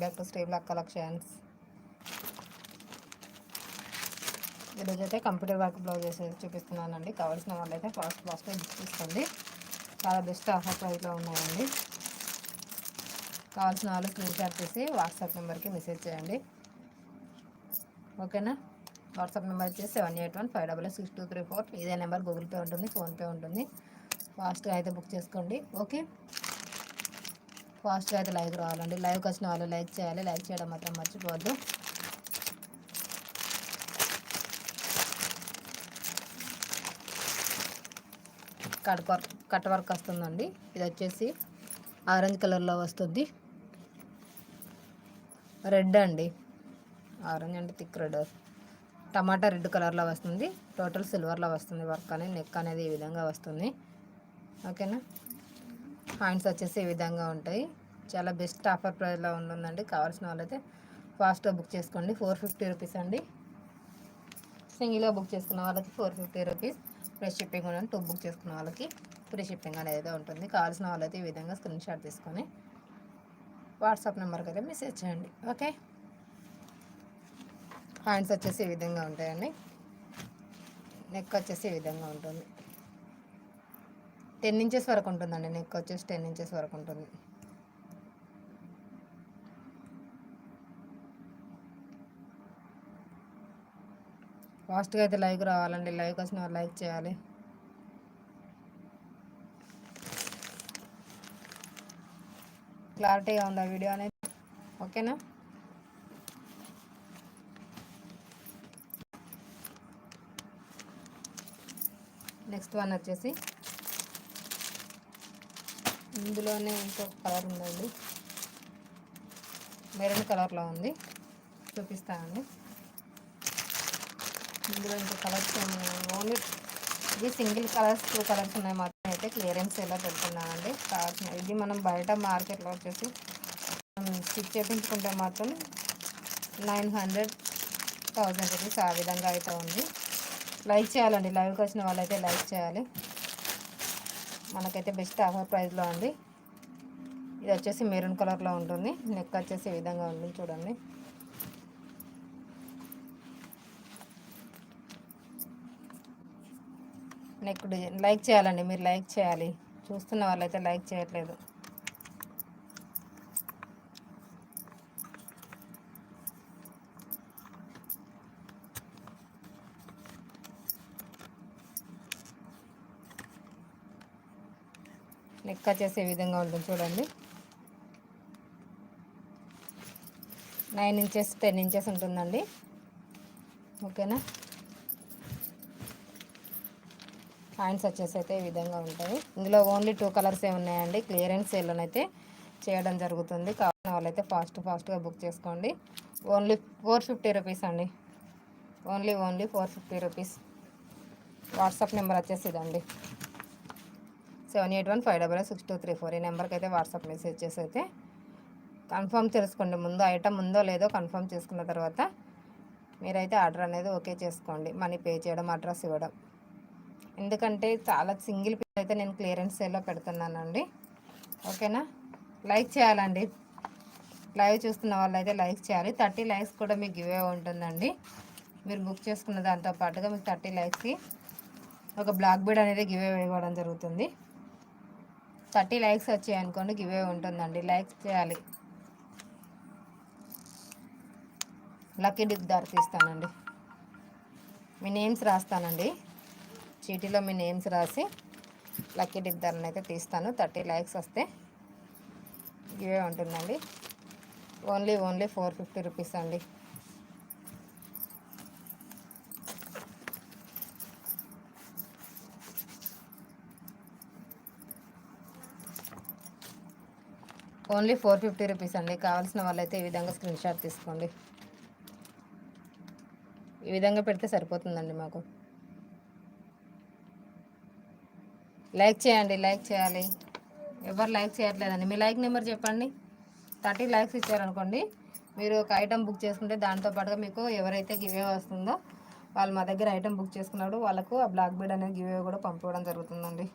Back to శ్రీ block collections ఈరోజు అయితే కంప్యూటర్ వర్క్ బ్లౌజ్ చేసి చూపిస్తున్నానండి. కావాల్సిన వాళ్ళైతే ఫాస్ట్ ఫాస్ట్గా బుక్ చేసుకోండి. చాలా బెస్ట్ ఆఫర్ ప్రైస్లో ఉన్నాయండి. కావాల్సిన వాళ్ళు స్క్రీన్ షాట్ తీసి వాట్సాప్ నెంబర్కి మెసేజ్ చేయండి. ఓకేనా? వాట్సాప్ నెంబర్ వచ్చేసి seven eight one five double six two three four. ఇదే నెంబర్ గూగుల్ పే ఉంటుంది ఫోన్పే ఉంటుంది. ఫాస్ట్గా అయితే బుక్ చేసుకోండి. ఓకే? ఫాస్ట్గా అయితే లైక్ రావాలండి. లైవ్కి వచ్చిన వాళ్ళు లైక్ చేయాలి. లైక్ చేయడం మాత్రం మర్చిపోవద్దు. కట్ వర్క్ కట్ వర్క్ వస్తుందండి. ఇది వచ్చేసి ఆరెంజ్ కలర్లో వస్తుంది. రెడ్ అండి. ఆరెంజ్ అంటే థిక్ రెడ్. టమాటా రెడ్ కలర్లో వస్తుంది. టోటల్ సిల్వర్లో వస్తుంది వర్క్ అనేది నెక్ అనేది ఈ విధంగా వస్తుంది. ఓకేనా? హ్యాండ్స్ వచ్చేసి ఈ విధంగా ఉంటాయి. చాలా బెస్ట్ ఆఫర్ ప్రైస్లో ఉంటుందండి. కావాల్సిన వాళ్ళైతే ఫాస్ట్గా బుక్ చేసుకోండి. ఫోర్ ఫిఫ్టీ రూపీస్ అండి. సింగిల్గా బుక్ చేసుకున్న వాళ్ళకి four fifty rupees. Free shipping ఉండాలి టూ బుక్ చేసుకున్న వాళ్ళకి ఫ్రీ షిప్పింగ్ అనేది ఉంటుంది. కావాల్సిన వాళ్ళైతే ఈ విధంగా స్క్రీన్ షాట్ తీసుకొని వాట్సాప్ నెంబర్కి అయితే మెసేజ్ చేయండి. ఓకే? హ్యాండ్స్ వచ్చేసి ఈ విధంగా ఉంటాయండి. నెక్ వచ్చేసి ఈ విధంగా ఉంటుంది. టెన్ ఇంచెస్ వరకు ఉంటుందండి నెక్ వచ్చేసి టెన్ ఇంచెస్ వరకు ఉంటుంది. ఫాస్ట్గా అయితే లైక్ రావాలండి. లైక్ వచ్చిన వాళ్ళు లైక్ చేయాలి? క్లారిటీగా ఉందా వీడియో అనేది? ఓకేనా? నెక్స్ట్ వన్ వచ్చేసి ఇందులోనే ఇంకొక కలర్ ఉందండి. మెరూన్ కలర్లో ఉంది. చూపిస్తానండి. ఇందులో ఇంకో కలర్స్ ఓన్లీ ఇది సింగిల్ కలర్స్ టూ కలర్స్ ఉన్నాయి మాత్రం అయితే క్లియరెన్స్ ఎలా పెడుతున్నానండి? కావాల్సిన ఇది మనం బయట మార్కెట్లో వచ్చేసి స్టిచ్ చేయించుకుంటే మాత్రం నైన్ హండ్రెడ్ థౌజండ్ రూపీస్ ఆ విధంగా అయితే ఉంది. లైక్ చేయాలండి. లైవ్కి వచ్చిన వాళ్ళైతే లైక్ చేయాలి. మనకైతే బెస్ట్ ఆఫర్ ప్రైస్లో ఉంది. ఇది వచ్చేసి మెరూన్ కలర్లో ఉంటుంది. నెక్ వచ్చేసి ఈ విధంగా ఉంది. చూడండి. నెక్ డిజైన్ లైక్ చేయాలండి. మీరు లైక్ చేయాలి. చూస్తున్న వాళ్ళైతే లైక్ చేయట్లేదు. లెక్క చేసే విధంగా ఉంటుంది చూడండి. నైన్ ఇంచెస్ టెన్ ఇంచెస్ ఉంటుందండి. ఓకేనా? హ్యాండ్స్ వచ్చేసి అయితే ఈ విధంగా ఉంటాయి. ఇందులో ఓన్లీ టూ కలర్స్ ఏ ఉన్నాయండి. క్లియరెన్స్ సేల్లోనైతే చేయడం జరుగుతుంది. కావాలని వాళ్ళైతే ఫాస్ట్ ఫాస్ట్గా బుక్ చేసుకోండి. ఓన్లీ ఫోర్ ఫిఫ్టీ రూపీస్ అండి. Only only four fifty rupees WhatsApp number వచ్చేసి ఇదండి seven eight one five double six two three four ఈ నెంబర్కి అయితే వాట్సాప్ మెసేజ్ చేసి అయితే కన్ఫర్మ్ చేసుకోండి ముందు ఐటమ్ ఉందో లేదో కన్ఫర్మ్ చేసుకున్న తర్వాత మీరైతే ఆర్డర్ అనేది ఓకే చేసుకోండి. మనీ పే చేయడం అడ్రస్ ఇవ్వడం. ఎందుకంటే చాలా సింగిల్ పీస్ అయితే నేను క్లియరెన్స్ సేల్లో పెడుతున్నానండి. ఓకేనా? లైక్ చేయాలండి. లైవ్ చూస్తున్న వాళ్ళు అయితే లైక్ చేయాలి. థర్టీ లైక్స్ కూడా మీకు గివే ఉంటుందండి. మీరు బుక్ చేసుకున్న దాంతో పాటుగా మీకు థర్టీ లైక్స్కి ఒక బ్లాక్ బీడ్ అనేది గివే ఇవ్వడం జరుగుతుంది. థర్టీ లైక్స్ వచ్చాయి అనుకోండి గివే ఉంటుందండి. లైక్స్ చేయాలి. లక్కీ డిప్ దారి తీస్తానండి. మీ నేమ్స్ రాస్తానండి. చీటీలో మీ నేమ్స్ రాసి లక్కీ డిప్ ధరని అయితే తీస్తాను. థర్టీ ల్యాక్స్ వస్తే గివే ఉంటుందండి. Only only four fifty rupees అండి. ఓన్లీ ఫోర్ ఫిఫ్టీ రూపీస్ అండి. కావాల్సిన వాళ్ళైతే ఈ విధంగా స్క్రీన్ షాట్ తీసుకోండి. ఈ విధంగా పెడితే సరిపోతుందండి మాకు. లైక్ చేయండి లైక్ చేయాలి. ఎవరు లైక్ చేయట్లేదండి. మీ లైక్ నెంబర్ చెప్పండి. థర్టీ లైక్స్ ఇచ్చారనుకోండి మీరు ఒక ఐటమ్ బుక్ చేసుకుంటే దాంతో పాటుగా మీకు ఎవరైతే గివే వస్తుందో వాళ్ళు మా దగ్గర ఐటమ్ బుక్ చేసుకున్నాడు వాళ్ళకు ఆ బ్లాక్ బెడ్ అనేది గివే కూడా పంపించడం జరుగుతుందండి.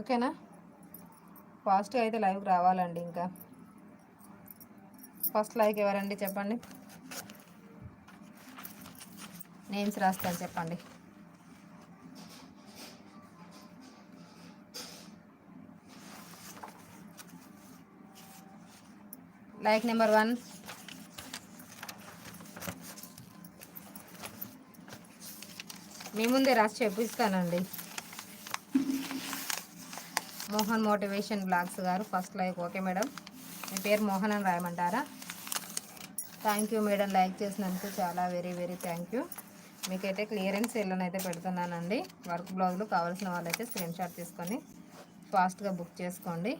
ఓకేనా? పాజిటివ్ అయితే లైవ్కి రావాలండి ఇంకా. ఫస్ట్ లైక్ ఎవరండి చెప్పండి? నేమ్స్ రాస్తాను చెప్పండి. Like number one. మీ ముందే రాసి చెప్పిస్తానండి మోహన్ మోటివేషన్ బ్లాగ్స్ గారు ఫస్ట్ లైక్. Okay madam. మీ పేరు మోహన్ అని రాయమంటారా? Thank you madam. లైక్ చేసినందుకు చాలా వెరీ వెరీ థ్యాంక్ యూ మీకైతే క్లియరెన్స్ సెల్లను అయితే పెడుతున్నానండి. వర్క్ బ్లౌజులు కావాల్సిన వాళ్ళైతే స్క్రీన్ షాట్ తీసుకొని ఫాస్ట్గా బుక్ చేసుకోండి.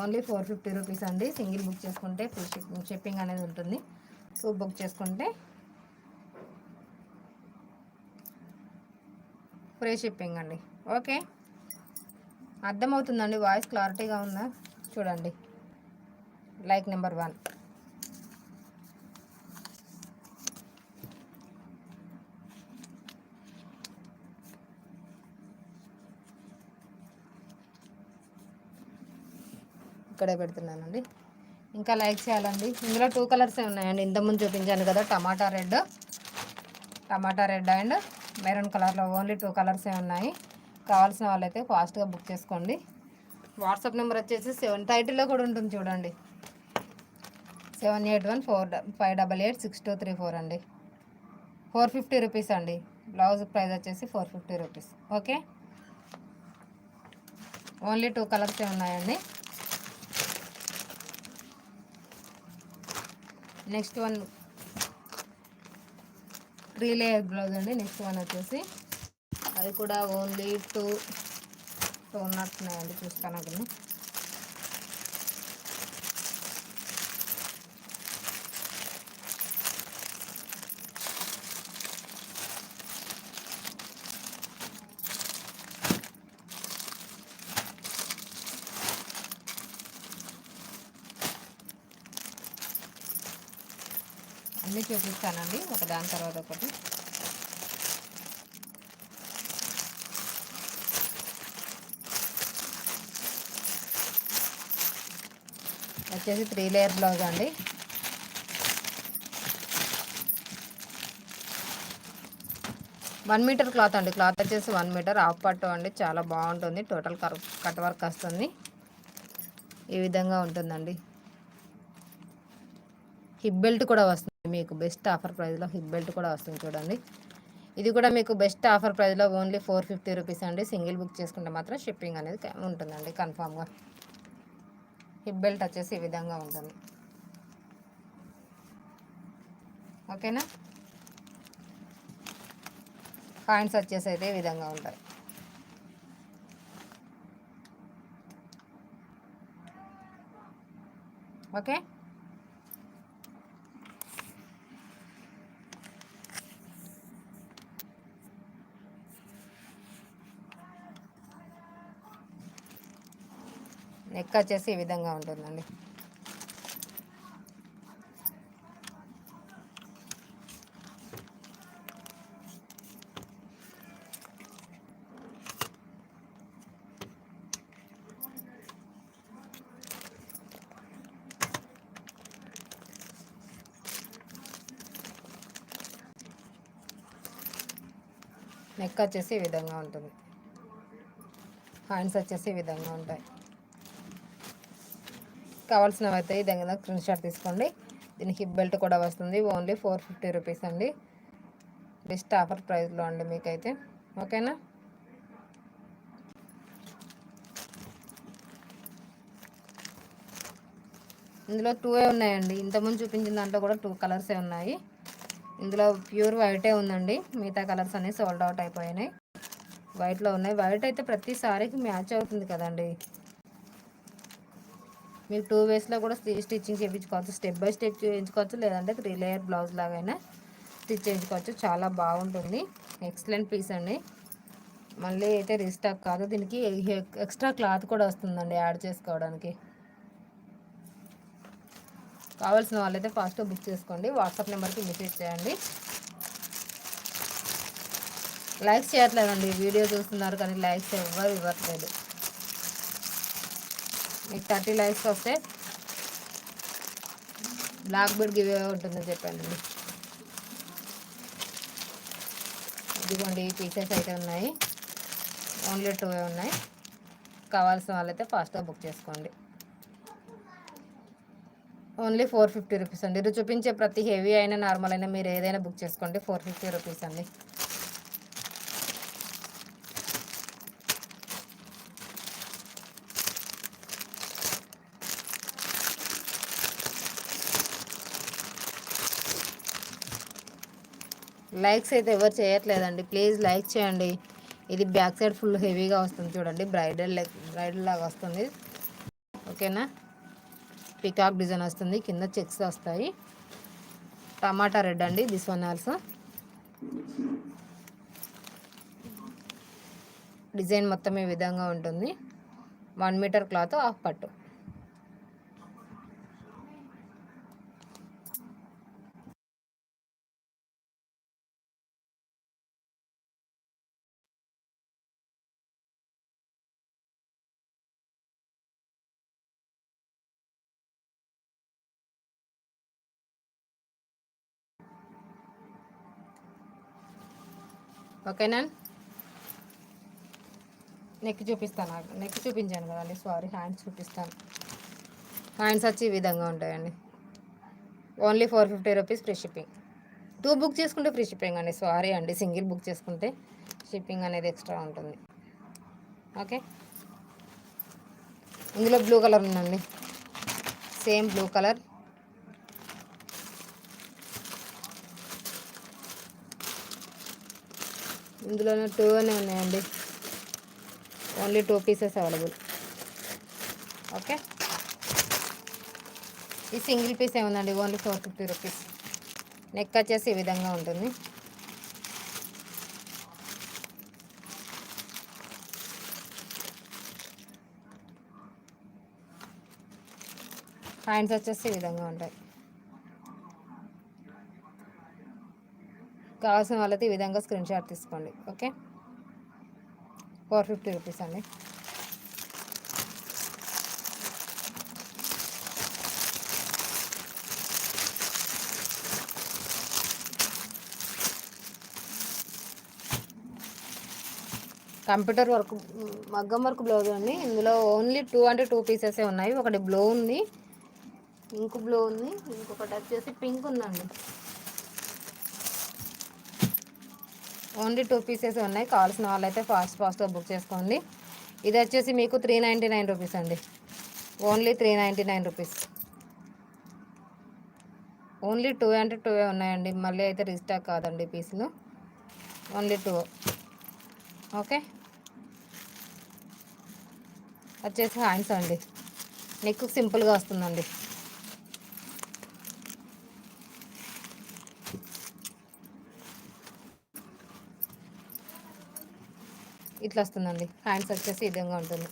ఓన్లీ ఫోర్ ఫిఫ్టీ రూపీస్ అండి. సింగిల్ బుక్ చేసుకుంటే ఫ్రీ షిప్పింగ్ అనేది ఉంటుంది. టూ బుక్ చేసుకుంటే ఫ్రీ షిప్పింగ్ అండి. ఓకే. అర్థమవుతుందండి వాయిస్ క్లారిటీగా ఉందా? చూడండి. Like number one. ఇక్కడే పెడుతున్నానండి. ఇంకా లైక్ చేయాలండి. ఇందులో టూ కలర్సే ఉన్నాయండి. ఇంతకుముందు చూపించాను కదా tomato red tomato red and maroon కలర్లో ఓన్లీ టూ కలర్సే ఉన్నాయి. కావాల్సిన వాళ్ళైతే ఫాస్ట్గా బుక్ చేసుకోండి. వాట్సాప్ నెంబర్ వచ్చేసి సెవెన్ థర్టీలో కూడా ఉంటుంది చూడండి. Seven eight one four five double eight six two three four అండి. ఫోర్ ఫిఫ్టీ రూపీస్ అండి. బ్లౌజ్ ప్రైస్ వచ్చేసి four fifty rupees. Okay? Only two కలర్సే ఉన్నాయండి. Next one three layer blouse అండి. నెక్స్ట్ వన్ వచ్చేసి అది కూడా ఓన్లీ టూ టూ ఉన్నట్టున్నాయండి చూస్తాను అక్కడ అన్నీ చూపిస్తానండి ఒక దాని తర్వాత ఒకటి. వచ్చేసి త్రీ లేయర్ బ్లౌజ్ అండి. వన్ మీటర్ క్లాత్ అండి. క్లాత్ వచ్చేసి వన్ మీటర్. హాఫ్ పట్టు అండి. చాలా బాగుంటుంది. టోటల్ కట్ వర్క్ వస్తుంది. ఈ విధంగా ఉంటుందండి. హిప్ బెల్ట్ కూడా వస్తుంది మీకు. బెస్ట్ ఆఫర్ ప్రైస్లో హిప్ బెల్ట్ కూడా వస్తుంది చూడండి. ఇది కూడా మీకు బెస్ట్ ఆఫర్ ప్రైస్లో ఓన్లీ ఫోర్ ఫిఫ్టీ రూపీస్ అండి. సింగిల్ బుక్ చేసుకుంటే మాత్రం షిప్పింగ్ అనేది ఉంటుందండి. కన్ఫామ్గా. హిప్ బెల్ట్ వచ్చేసి ఈ విధంగా ఉంటుంది. ఓకేనా? పాయింట్స్ వచ్చేసి అయితే ఈ విధంగా ఉంటాయి. ఓకే? నెక్ వచ్చేసి ఈ విధంగా ఉంటుందండి. నెక్ వచ్చేసి ఈ విధంగా ఉంటుంది. హ్యాండ్స్ వచ్చేసి ఈ విధంగా ఉంటాయి. కావాల్సినవి అయితే ఈ దగ్గర స్క్రీన్ షాట్ తీసుకోండి. దీనికి హిప్ బెల్ట్ కూడా వస్తుంది. ఓన్లీ ఫోర్ ఫిఫ్టీ రూపీస్ అండి. బెస్ట్ ఆఫర్ ప్రైస్లో అండి మీకైతే. ఓకేనా? ఇందులో టూ ఏ ఉన్నాయండి. ఇంతకుముందు చూపించిన దాంట్లో కూడా టూ కలర్సే ఉన్నాయి. ఇందులో ప్యూర్ వైటే ఉందండి. మిగతా కలర్స్ అన్నీ సోల్డ్ అవుట్ అయిపోయినాయి. వైట్లో ఉన్నాయి. వైట్ అయితే ప్రతి సారీకి మ్యాచ్ అవుతుంది కదండి. మీరు టూ వేస్లో కూడా స్టిచ్చింగ్ చేయించుకోవచ్చు. స్టెప్ బై స్టెప్ చేయించుకోవచ్చు. లేదంటే త్రీ లేయర్ బ్లౌజ్ లాగైనా స్టిచ్ చేయించుకోవచ్చు. చాలా బాగుంటుంది. ఎక్సలెంట్ పీస్ అండి. మళ్ళీ అయితే రీస్టాక్ కాదు. దీనికి ఎక్స్ట్రా క్లాత్ కూడా వస్తుందండి యాడ్ చేసుకోవడానికి. కావాల్సిన వాళ్ళైతే ఫాస్ట్గా బుక్ చేసుకోండి. వాట్సాప్ నెంబర్కి మెసేజ్ చేయండి. లైక్స్ చేయట్లేదండి. వీడియో చూస్తున్నారు కానీ లైక్స్ ఎవ్వరు ఇవ్వట్లేదు. మీకు థర్టీ లైక్స్ వస్తే బ్లాక్ బెడ్ గివ్ ఉంటుందని చెప్పానండి ఇదిగోండి పీసెస్ అయితే ఉన్నాయి. ఓన్లీ టూ ఉన్నాయి. కావాల్సిన వాళ్ళైతే ఫాస్ట్గా బుక్ చేసుకోండి. ఓన్లీ ఫోర్ ఫిఫ్టీ రూపీస్ అండి. ఇది చూపించే ప్రతి హెవీ అయినా నార్మల్ అయినా మీరు ఏదైనా బుక్ చేసుకోండి. ఫోర్ ఫిఫ్టీ రూపీస్ అండి. లైక్స్ అయితే ఎవరు చేయట్లేదండి. ప్లీజ్ లైక్ చేయండి. ఇది బ్యాక్ సైడ్ ఫుల్ హెవీగా వస్తుంది చూడండి. బ్రైడల్ లెక్ బ్రైడల్ లాగా వస్తుంది. ఓకేనా? పికాక్ డిజైన్ వస్తుంది. కింద చెక్స్ వస్తాయి. టమాటా రెడ్ అండి. This one also. డిజైన్ మొత్తం ఈ విధంగా ఉంటుంది. వన్ మీటర్ క్లాత్ హాఫ్ పట్టు. ఓకేనా? నెక్ చూపిస్తాను నెక్ చూపించాను కదండి సారీ హ్యాండ్స్ చూపిస్తాను. హ్యాండ్స్ వచ్చి ఈ విధంగా ఉంటాయండి. Only four fifty rupees free shipping. Two book చేసుకుంటే ఫ్రీ షిప్పింగ్ అండి సారీ అండి సింగిల్ బుక్ చేసుకుంటే షిప్పింగ్ అనేది ఎక్స్ట్రా ఉంటుంది. ఓకే? ఇందులో బ్లూ కలర్ ఉందండి. Same blue colour. ఇందులోనే టూ అనే ఉన్నాయండి. Only two pieces available okay ఈ సింగిల్ పీస్ ఏముందండి? Only four fifty rupees neck వచ్చేసి ఈ విధంగా ఉంటుంది. హ్యాండ్స్ వచ్చేసి ఈ విధంగా ఉంటాయి. కావాల్సిన వాళ్ళైతే ఈ విధంగా స్క్రీన్ షాట్ తీసుకోండి. ఓకే? ఫోర్ ఫిఫ్టీ రూపీస్ అండి. కంప్యూటర్ వర్క్ మగ్గం వర్క్ బ్లౌజ్ అండి. ఇందులో ఓన్లీ టూ అంటే టూ పీసెసే ఉన్నాయి. ఒకటి బ్లూ ఉంది ఇంకో బ్లూ ఉంది ఇంకొకటి వచ్చేసి పింక్ ఉందండి. ఓన్లీ టూ పీసెస్ ఉన్నాయి. కావాల్సిన వాళ్ళైతే ఫాస్ట్ ఫాస్ట్గా బుక్ చేసుకోండి. ఇది వచ్చేసి మీకు త్రీ నైంటీ నైన్ రూపీస్ అండి. Only three ninety nine rupees. Only two అంటే టూ ఉన్నాయండి. మళ్ళీ అయితే రీస్టాక్ కాదండి పీసులు. Only two. ఓకే? వచ్చేసి హ్యాండ్స్ అండి. నెక్ సింపుల్గా వస్తుందండి. ఇట్లా వస్తుందండి. హ్యాండ్స్ వచ్చేసి ఈ విధంగా ఉంటుంది.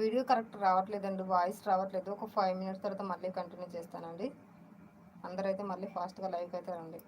వీడియో కరెక్ట్ రావట్లేదండి వాయిస్ రావట్లేదు. ఒక ఫైవ్ మినిట్స్ తర్వాత మళ్ళీ కంటిన్యూ చేస్తానండి. అందరైతే మళ్ళీ ఫాస్ట్గా లైక్ అయితే రండి.